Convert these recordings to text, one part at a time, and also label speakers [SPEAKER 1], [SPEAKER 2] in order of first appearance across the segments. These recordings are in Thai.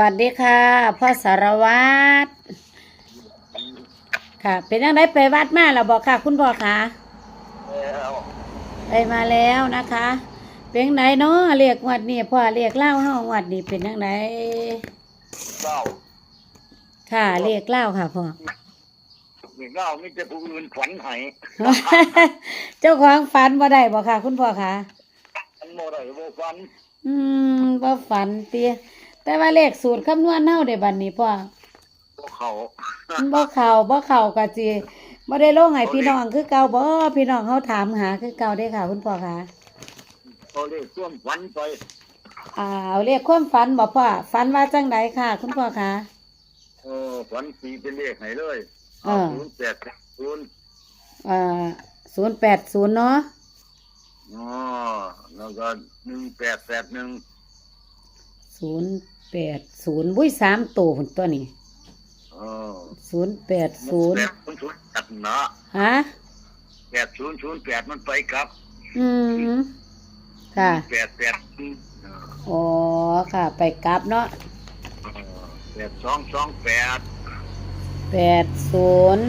[SPEAKER 1] วัสดีค่ะ พ่อสารวัตรค่ะ เป็นยังไงไปวัดมาแล้วบอกค่ะ คุณพ่อคะ
[SPEAKER 2] แล้ว
[SPEAKER 1] ไปมาแล้วนะคะ เป็นยังไงเนาะเรียกงวัดนี่พ่อเรียกเล่าเฮางวัดนี่เป็นยังไง
[SPEAKER 2] เล่า
[SPEAKER 1] ค่ะเรียกเล่าค่ะพ่อ
[SPEAKER 2] มีเล่าไม่จะผู้อื่นขวัญไห
[SPEAKER 1] เจ้าของฝันบ่ได้บอกค่ะ คุณพ่อคะ
[SPEAKER 2] มันโมได้โมฟัน
[SPEAKER 1] อืมบ่ฝันเตี้ยแต่ว่าเลขสูตรคำนวณเฮาได้บัดนี้พ่อ
[SPEAKER 2] พวกเขา
[SPEAKER 1] มันบ่เข้าบ่เข้าก็สิบ่ได้ลงให้พี่น้องคือเก่าบ่พี่น้องเฮาถามหาคือเก่าเด้ค่ะคุณพ่อคะ
[SPEAKER 2] เขาเรียกช่วงฝันไป
[SPEAKER 1] อ่าเอาเรียกความฝันบอกพ่อฝันว่าจังไดค่ะ คุณพ่อคะ
[SPEAKER 2] เออฝันสีเป็นเลขไหนเลย
[SPEAKER 1] เออ
[SPEAKER 2] ศูนย์แปดศูนย์
[SPEAKER 1] อ่าศูนย์แปดศูนย์เนาะ
[SPEAKER 2] อ๋อแล้วก็หนึ่งแปดแปดหนึ่ง
[SPEAKER 1] ศูนย์แปดศูนย์บุ้ยสามตัวผนตัวนี้
[SPEAKER 2] เออ
[SPEAKER 1] ศูนย์แปดศูนย์
[SPEAKER 2] แปดศูนย์ศูนย์แปดนะ
[SPEAKER 1] ฮะ
[SPEAKER 2] แปดศูนย์ศูนย์แปดมันไปครับ
[SPEAKER 1] อืมค่ะ
[SPEAKER 2] แปดแปดเออ
[SPEAKER 1] อ๋อค่ะ ไปกลับเนาะ
[SPEAKER 2] เออแปดสองสองแปด
[SPEAKER 1] แปดศูนย์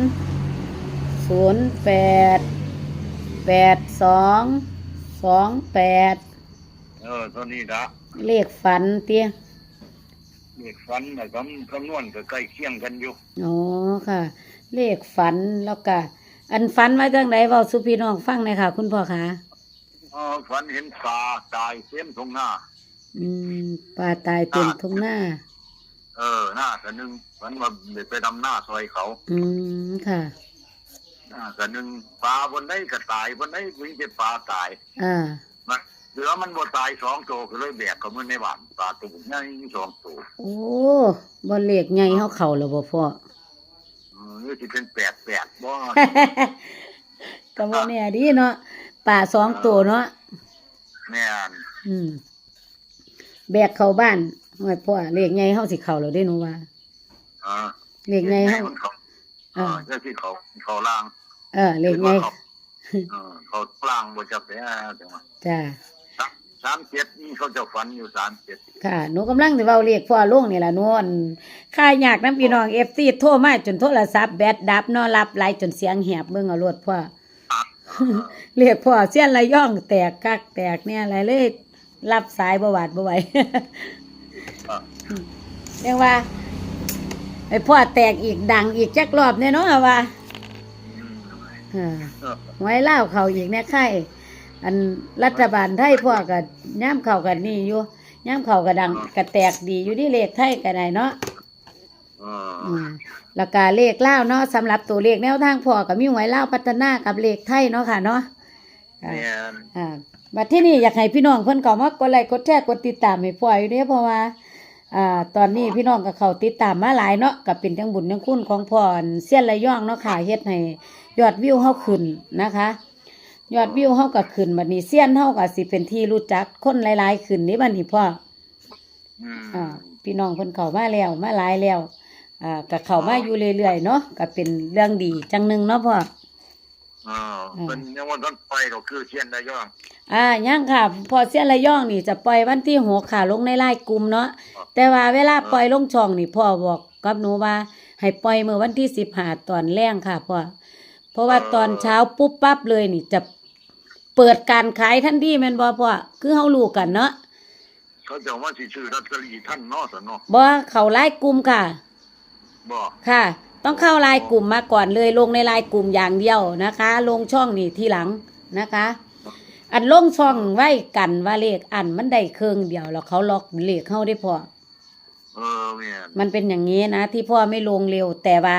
[SPEAKER 1] ศูนย์แปดแปดสอง สองแปด
[SPEAKER 2] เออตัวนี้ละ
[SPEAKER 1] เลขฝันเตี้ย
[SPEAKER 2] เลขฝันนะคำคำนวณก็ใกล้เคียงกันอยู่
[SPEAKER 1] อ๋อค่ะ เลขฝันแล้วก็อันฝันว่าจังไดเว้าสุพี่น้องฟังหน่อยค่ะ คุณพ่อคะ
[SPEAKER 2] เออฝันเห็นปลาตายเต็มทงหน้า
[SPEAKER 1] อืมปลาตายเต็มทุ่งหน้า
[SPEAKER 2] เออหน้าแต่หนึ่งฝันว่าเด็ไปดำหน้าซอยเขา
[SPEAKER 1] อืมค่ะ
[SPEAKER 2] หน้าแต่หนึ่งปลาบนได้ก็ตายบนได้วิ่งจะปลาตาย
[SPEAKER 1] อ่า
[SPEAKER 2] นะเหลือมันบ่ตายสองตัวก็เลยแบกเขามันในบ้านปลาตัวใหญ่สองตัว
[SPEAKER 1] โอ้บอลเล็กใหญ่เฮาเข่าแล้วบ่พ่อ
[SPEAKER 2] เออนี่ที่เป็นแปดแปดบ่
[SPEAKER 1] ก็บ่แน่ดีเนาะป่าสองตัวเนาะ
[SPEAKER 2] แม่น
[SPEAKER 1] อืมแบกเข้าบ้านโอ้ยพ่อเล็กใหญ่เฮาสิเข้าแล้วเด้หนูว่า
[SPEAKER 2] เออ
[SPEAKER 1] เล็กใหญ่เฮา
[SPEAKER 2] มันเขาเอ
[SPEAKER 1] อ่า
[SPEAKER 2] อเจ้าที่เขาเขาล่าง
[SPEAKER 1] เออเล็กใหญ่
[SPEAKER 2] เขาเออเขาล่างบ่จับแต่จังหวะ
[SPEAKER 1] จ้า
[SPEAKER 2] สามเจ็ดนี่เขาจะฝันอยู่สามเจ็ด
[SPEAKER 1] ค่ะหนูกำลังสิเว้าเรียกพ่อลงนี่ล่ะหนูอั่นค่ายากนํพี่น้อง FC โทรมาจนโทรศัพท์แบตดับเนาะรับหลายจนเสียงแหบเบิ่งเอาโลดพ่อเรียกพ่อเสี้ยนระย่องแตกกักแตกเนี่ยอะไรเลย รับสายบหวาดบไหวเรียกว่าไอ้พ่อแตกอีกดังอีกจักรอบเนี่ยเนาะว่าเออ ไว้เล่าเขาอีกเนี่ยไข่อันรัฐบาลไทยพ่อกับย่ามเข่ากันนี่อยู่ย่ามเข่ากับดังกับแตกดีอยู่ที่เลขไทยกันไหนเนาะ
[SPEAKER 2] เอ
[SPEAKER 1] อื
[SPEAKER 2] อ
[SPEAKER 1] มแล้วก็เลขเล่าวเนาะสำหรับตัวเลขแนวทางพ่อกับมีหวยเล่าวพัฒนากับเลขไทยเนาะค่ะเนาะค่ะ
[SPEAKER 2] แม่น
[SPEAKER 1] อ่าบัดที่นี่อยากให้พี่น้องเพิ่นเข้ามากดไลค์กดแชร์กดติดตามให้พ่ออยู่เด้อเพราะว่าอ่าตอนนี้พี่น้องก็เข้าติดตามมาหลายเนาะก็เป็นทั้งบุญทั้งคุณของพ่ออันเสี้ยนระย่องเนาะค่ะเฮ็ดให้ ยอดวิวเฮาขึ้นนะคะ ยอดวิวเฮาก็ขึ้นบัดนี้เสี้ยนเฮาก็สิเป็นที่รู้จักคนหลาย ๆ ขึ้นนี่บัดนี้พ่อ
[SPEAKER 2] อืม
[SPEAKER 1] อ่าพี่น้องเพิ่นเข้ามาแล้วมาหลายแล้วอ่าก็เข้ามาอยู่เรื่อยๆเนาะก็เป็นเรื่องดีจังหนึงเนาะพ่อ
[SPEAKER 2] เออเป็นยังวันต้นไปก็คือเชียนได้ย่อง
[SPEAKER 1] อ่ายังค่ะ พอเสี้ยนระย่องนี่จะปล่อยวันที่หกค่ะลงในไลน์กลุ่มเนาะแต่ว่าเวลาปล่อยลงช่องนี่พ่อบอกกับหนูว่า ให้ปล่อยเมื่อวันที่สิบห้าตอนแรงค่ะพ่อ เพราะว่าตอนเช้าปุ๊บปั๊บเลยนี่จะเปิดการขายทันทีแม่นบ่พ่อคือเฮารู้กันเนาะ
[SPEAKER 2] เขาจะว่าสิชื่อลอตเตอรี่ท่านเนอสนอ
[SPEAKER 1] บ่เข้าไลน์กลุ่มค่ะ
[SPEAKER 2] บอก
[SPEAKER 1] ค่ะ ต้องเข้าไลน์กลุ่มมาก่อนเลยลงในไลน์กลุ่มอย่างเดียวนะคะ ลงช่องนี่ทีหลังนะคะ อันลงช่องไว้กันว่าเลขอันมันได้เครื่องเดียวแล้วเขาล็อกเลขเข้าได้พอ
[SPEAKER 2] เออแม่น
[SPEAKER 1] มันเป็นอย่างนี้นะ ที่พ่อไม่ลงเร็ว แต่ว่า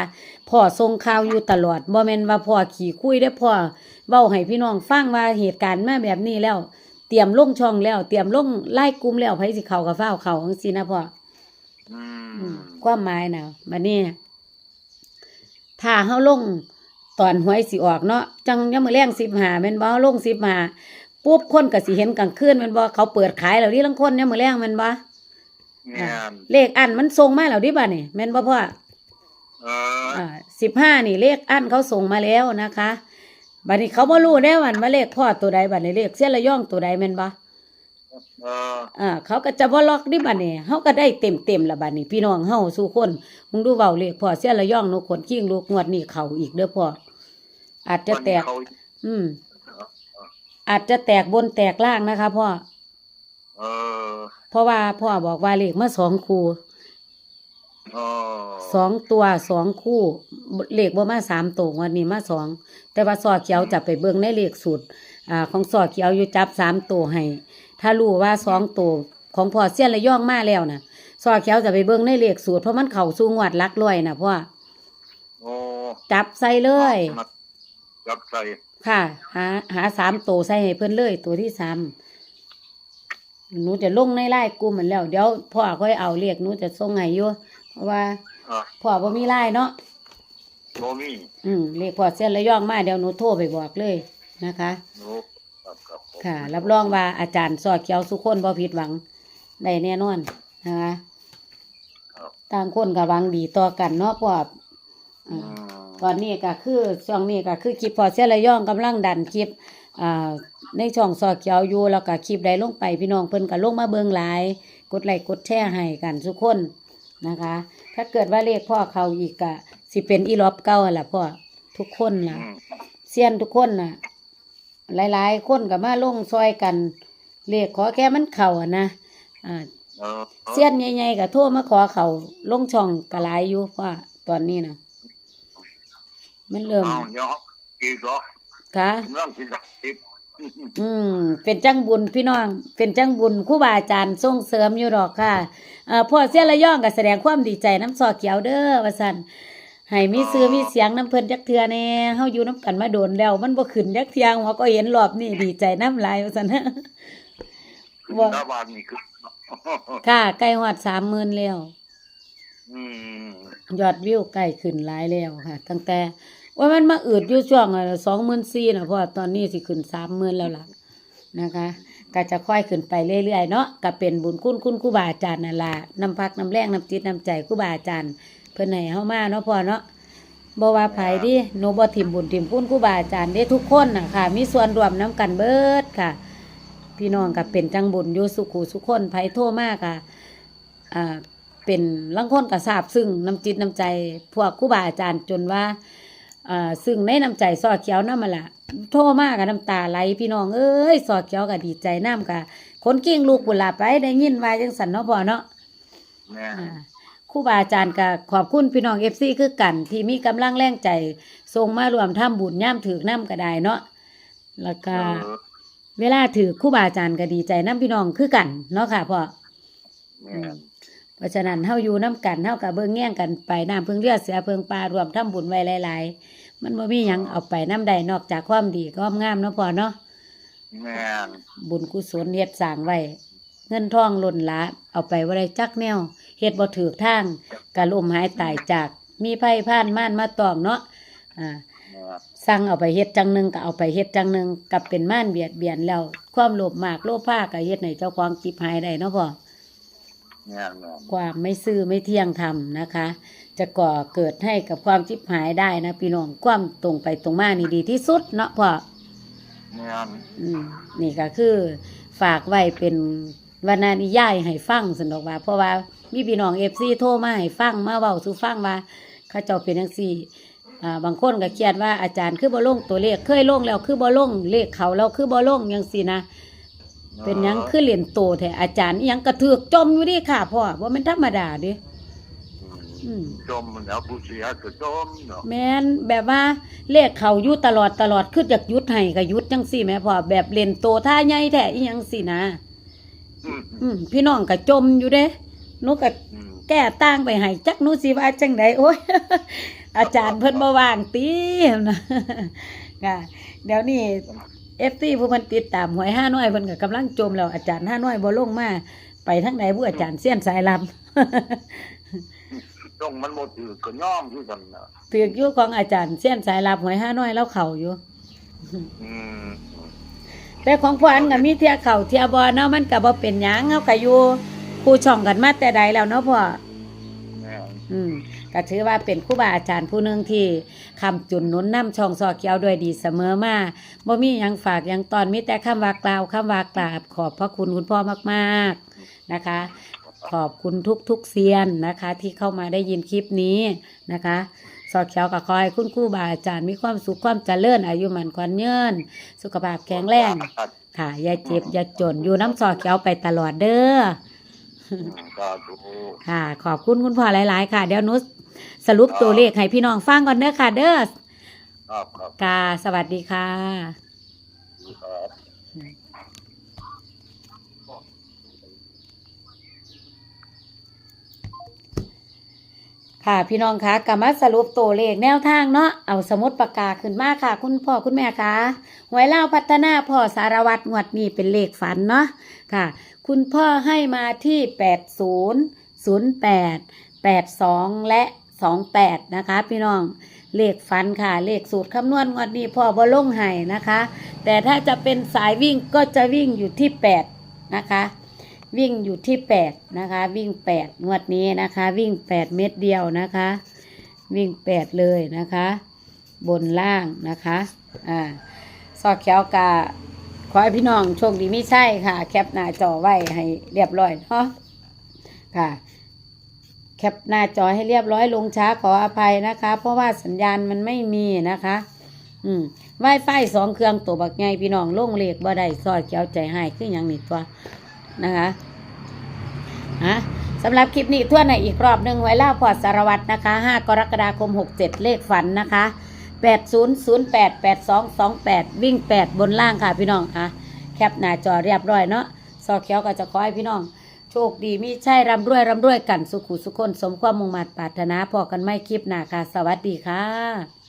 [SPEAKER 1] พ่อส่งข่าวอยู่ตลอดบ่แม่นว่าพ่อขี่คุยได้อพ่อเว้าให้พี่น้องฟังว่าเหตุการณ์มาแบบนี้แล้ว เตรียมลงช่องแล้ว เตรียมลงไล่กลุ่มแล้วไผสิเข้ากับฟ้าวเข้าจังซี่นะพ่อ
[SPEAKER 2] อื
[SPEAKER 1] อื
[SPEAKER 2] ม
[SPEAKER 1] มความหมายนะบัดนี้ถ้าเฮาลงตอนหวยสิออกเนาะจังยามมื้อแรง15แม่นบ่เฮาลง15ปุ๊บคนก็สิเห็นกลางคืนแม่นบ่เขาเปิดขายแล้วดิลางคนยามมื้อแรงแม่นบ่
[SPEAKER 2] แม่น
[SPEAKER 1] เลขอันมันส่งมาแล้วดิบัดนี่แม่นบ่พ่อ
[SPEAKER 2] เออ
[SPEAKER 1] อ่า15นี่เลขอันเขาส่งมาแล้วนะคะบัดนี้เขาบ่รู้แน่วันว่าเลขพ่อตัวใดบัดนี้เลขเส้นระย่องตัวใดแม่นบ่
[SPEAKER 2] เเออ
[SPEAKER 1] อ่าเขาก็จะบ่ล็อกดิบัดนี้เฮาก็ได้เต็มๆละบัดนี้พี่น้องเฮาสู่คนมึงดูเว้าเลขพ่อเสียละย่องนกขนกิ้งลูกงวดนี้เข้าอีกเด้อพ่ออาจจะแตก
[SPEAKER 2] วันนี้เขา
[SPEAKER 1] อืม อาจจะแตกบนแตกล่างนะคะพ่อ
[SPEAKER 2] เออ
[SPEAKER 1] เพราะว่าพ่อบอกว่าเลขมาสองคู่
[SPEAKER 2] เออ
[SPEAKER 1] สองตัวสองคู่เลขบ่มาสามตัววันนี้มาสองแต่ว่าซอเขียวจะไปเบิ่งในเลขสูตรอ่าของซอเขียวอยู่จับสามตัวให้ ถ้ารู้ว่าสองตัวของพ่อเสี้ยนระย่องมาแล้วนะซอเขียวจะไปเบิ่งในเลขสูตรเพราะมันเข้าสู่งวดหลักร้อยนะพ่อ
[SPEAKER 2] โอ้
[SPEAKER 1] จับใส่เลย
[SPEAKER 2] จับใส่
[SPEAKER 1] ค่ะ หาหาสามตัวใส่ให้เพิ่นเลยตัวที่สาม หนูจะลงในไล่กลุ่มเหมือนแล้ว เดี๋ยวพ่อค่อยเอาเลขหนูจะส่งให้อยู่เพราะว่า
[SPEAKER 2] เออ
[SPEAKER 1] พ่อบ่มีไล่เนาะ
[SPEAKER 2] โมมี่
[SPEAKER 1] อืมเลขพอเส้นระย่องมาเดี๋ยวหนูโทรไปบอกเลยนะคะ
[SPEAKER 2] โน้ครับครับผม
[SPEAKER 1] ค่ะ รับรองว่าอาจารย์สอดเขียวสุคนบ่ผิดหวังได้แน่นอนนะคะ
[SPEAKER 2] ครับ
[SPEAKER 1] ต่างคนก็หวังดีต่อกันเนาะเพราะว่า
[SPEAKER 2] อื
[SPEAKER 1] อ่าม ตอนนี้ก็คือช่วงนี้ก็คือคลิปพอเส้นระย่องกำลังดันคลิปอ่าในช่องสอดเขียวอยู่แล้วก็คลิปใดลงไปพี่น้องเพิ่นก็ลงมาเบิ่งหลาย กดไลค์กดแชร์ให้กันทุกคนนะคะ ถ้าเกิดว่าเลขพ่อเขาอีกก็สิเป็นอีลอบเก่าหั่นล่ะพ่อทุกคนล่ะ
[SPEAKER 2] อืม
[SPEAKER 1] เซียนทุกคนน่ะ หลาย ๆ คนก็มาลงซอยกันเรียกขอแค่มันเข่าอะนะอ่า
[SPEAKER 2] เออ
[SPEAKER 1] เซียนใหญ่ๆก็โทรมาขอเขาลงช่องกระหลายอยู่เพราะว่าตอนนี้นะ มันเริ่ม
[SPEAKER 2] เอาเดี๋ยวกี่ดอก
[SPEAKER 1] ค่ะ
[SPEAKER 2] เรื่องที่สิบ
[SPEAKER 1] อืม เป็นจังบุญพี่น้อง เป็นจังบุญครู่บาอาจารย์ส่งเสริมอยู่ดอกค่ะเอ่อพ่อเสียระย่องก็แสดงความดีใจน้ำซอเขียวเด้อว่าซั่นให้มีซื้อมีเสียงน้ำเพิ่นจักเทื่อแน่เฮาอยู่น้ำกันมาโดนแล้ว มันบ่ขึ้นจักเที่ยงหัวก็เห็นรอบนี้ดีใจน้ำลายว่าซั่นว่า
[SPEAKER 2] รัฐบาลนี่คือ
[SPEAKER 1] ค่ะใกล้ฮอด30,000แล้ว
[SPEAKER 2] อืม
[SPEAKER 1] ยอดวิวใกล้ขึ้นหลายแล้วค่ะ ตั้งแต่ว่ามันมาอืดอยู่ช่วงสองหมื่นสี่นะเพราะว่าตอนนี้สิขึ้นสามหมื่นแล้วล่ะนะคะก็จะค่อยขึ้นไปเรื่อยๆเนาะก็เป็นบุญคุณคุณครูบาอาจารย์นั่นละน้ำพักน้ำแรงน้ำจิตน้ำใจครูบาอาจารย์ เพิ่อนให้เฮามาเนาะพอเนาะบ่ว่าไผดิหนูบ่ทิมบุญทิมคุณครูบาอาจารย์เด้ทุกคนนะค่ะ มีส่วนรวมนํกันเบิดค่ะ พี่น้องก็เป็นจังบุญอยู่สุขุสุขคนไผโทมากค่ะอ่า เป็นลังคนกระสาบซึ่งน้ำจิตน้ำใจ พวกครูบาอาจารย์จนว่าอ่าซึ่งในน้ำใจสอดเขียวน้ำมาละโทรมากกับน้ำตาไหลพี่น้องเอ้ยสอดเขียวก็ดีใจน้ำกะคนกิ้งลูกบุหลาไปได้ยินว่าจังสันเนาะพ่อเนาะ
[SPEAKER 2] แม่
[SPEAKER 1] อ่าครูบาอาจารย์ก็ขอบคุณพี่น้องเอฟซีคือกัน ที่มีกำลังแรงใจส่งมารวมทำบุญย่ำถือน้ำก็ได้เนาะแล้วก็
[SPEAKER 2] เออ
[SPEAKER 1] เวลาถือครูบาอาจารย์ก็ดีใจน้ำพี่น้องคือกันเนาะค่ะพ่อ
[SPEAKER 2] แม่
[SPEAKER 1] เพราะฉะนั้นเฮาอยู่น้ำกันเฮากับเบิ่งแย่งกันไปน้ำเพิ่งเลือดเสือเพิ่งปลารวมทำบุญไว้หลาย ๆ มันบ่มีหยังเอาไปน้ำใดนอกจากความดีความงามเนาะพ่อเนาะ
[SPEAKER 2] แม่
[SPEAKER 1] บุญกุศลเฮ็ดสร้างไว้เงินทองล้นหลาเอาไปบ่ได้จักแนวเฮ็ดบ่ถูกทางกะล่มหายตายจากมีไผผ่านม่านมาตองเนาะอ่า
[SPEAKER 2] แม่
[SPEAKER 1] สั่งเอาไปเฮ็ดจังหนึงก็เอาไปเฮ็ดจังหนึงกับเป็นม่านเบียดเบียนแล้ว ความโลภมากโลภาก็เฮ็ดให้เจ้าของจิบหายได้เนาะพ่อ
[SPEAKER 2] แม่แม่
[SPEAKER 1] ความไม่ซื่อไม่เที่ยงธรรมนะคะ จะก่อเกิดให้กับความจิบหายได้นะพี่น้องความตรงไปตรงมานี่ดีที่สุดเนาะพ่อ
[SPEAKER 2] แม่
[SPEAKER 1] อืมนี่ก็คือฝากไว้เป็นวรรณานิยายให้ฟังสนอกว่า เพราะว่ามีพี่น้องเอฟซีโทรมาให้ฟังมาเว้าสู่ฟังว่าเขาเจ้าเป็นจังซี่อ่าบางคนก็เครียดว่าอาจารย์คือบ่ลงตัวเลขเคยลงแล้วคือบ่ลงเลขเขาแล้วคือบ่ลงจังซี่นะ เป็นหยังคือเหรียญโตแท้อาจารย์อิหยังกระเถือกจมอยู่ดิค่ะพ่อว่ามันธรรมดาเดิ อืม
[SPEAKER 2] จมแล้วผู้เสียก็จมเนาะ
[SPEAKER 1] แม่นแบบว่าเลขเขาอยู่ตลอดตลอดคือจากยุดให้ก็ยุดจังสี่แม่พ่อแบบเล่นโตท่าใหญ่แท้อีหยังสินะ
[SPEAKER 2] อืม
[SPEAKER 1] อืม พี่น้องก็จมอยู่เด้หนูก็
[SPEAKER 2] อืม
[SPEAKER 1] แก้ตั้งไปให้จักหนูสิว่าจังไดโอ้ย อาจารย์เพิ่นบ่ว่างตินะค่ะเดี๋ยวนี้ FT ผู้เพิ่นติดตามหวยห้าน้อยเพิ่นก็กำลังจมแล้วอาจารย์ห้าน้อยบ่ลงมาไปทางไหนผู้อาจารย์เสี้ยนสายลำ
[SPEAKER 2] จงมันหมดถือก็ย่อมคือกันนะ
[SPEAKER 1] ถือกอยู่ของอาจารย์เสี้ยนสายลับหวยห้าน้อยแล้วเข่าอยู่
[SPEAKER 2] อืม
[SPEAKER 1] แต่ของพ่ออันก็มีเทียเข่าเทียบอเนาะมันก็บ่เป็นหยังเฮาก็อยู่คู่ช่องกันมาแต่ใดแล้วเนาะพ่อ
[SPEAKER 2] แม่
[SPEAKER 1] อืม ก็ถือว่าเป็นครูบาอาจารย์ผู้หนึ่งที่คำจุนหนุนนำช่องซอเกียวด้วยดีเสมอมาบ่มีหยังฝากหยังตอนมีแต่คำว่ากล่าวคำว่ากราบขอบพระคุณคุณพ่อมากๆนะคะ ขอบคุณทุกทุกๆเซียนนะคะ ที่เข้ามาได้ยินคลิปนี้นะคะสอดเขียวกับคอยคุณครูบาอาจารย์มีความสุขความเจริญอายุมันควันเยินสุขภาพแข็งแรงค่ะ อย่าเจ็บ อย่าจนอยู่น้ำซอเขียวไปตลอดเด้อ
[SPEAKER 2] ก็ดู
[SPEAKER 1] ค่ะ ขอบคุณคุณพ่อหลาย ๆ ค่ะ เดี๋ยวหนุ สรุปตัวเลขให้พี่น้องฟังก่อนเด้อค่ะ เด้อ
[SPEAKER 2] ครับครับ
[SPEAKER 1] ค่ะสวัสดีค่ะ
[SPEAKER 2] ครับ
[SPEAKER 1] ค่ะพี่น้องคะกลับมาสรุปตัวเลขแนวทางเนาะเอาสมุดปากกาขึ้นมาค่ะ คุณพ่อคุณแม่คะหวยเล่าพัฒนาพ่อสารวัตรงวดนี้เป็นเลขฝันเนาะค่ะ คุณพ่อให้มาที่ 80 08 82 และ 28นะคะ พี่น้องเลขฟันค่ะ เลขสูตรคำนวณงวดนี้พอบ่ลงให้นะคะ แต่ถ้าจะเป็นสายวิ่งก็จะวิ่งอยู่ที่8นะคะ วิ่งอยู่ที่8นะคะ วิ่ง8งวดนี้นะคะ วิ่ง8เม็ดเดียวนะคะ วิ่ง8เลยนะคะ บนล่างนะคะอ่าซอกเขียวกาขอให้พี่น้องโชคดีไม่ใช่ค่ะ แคปหน้าจอไว้ให้เรียบร้อยเนาะค่ะ คปหน้าจอให้เรียบร้อยลงช้าขออภัยนะคะ เพราะว่าสัญญาณมันไม่มีนะคะ อืมไวไฟสองเครื่องตัวบักไงพี่น้องลงเลขบ่ได้ซอยเขียวใจให้คืออย่างนี้ตัวนะคะฮะสำหรับคลิปนี้ทั่วในอีกรอบหนึ่งไว้ล่าพอสารวัตรนะคะ 5 กรกฎาคม 67 เลขฝันนะคะ 8008 8228 วิ่ง 8 บนล่างค่ะพี่น้องอะแคปหน้าจอเรียบร้อยเนาะซอเขียวก็จะขอให้พี่น้อง โชคดีมีใช่ร่ำรวยร่ำรวยกันสุขุสุขคนสมความมุ่งมั่นปรารถนาพอกันไม่คลิปหนาค่ะ สวัสดีค่ะ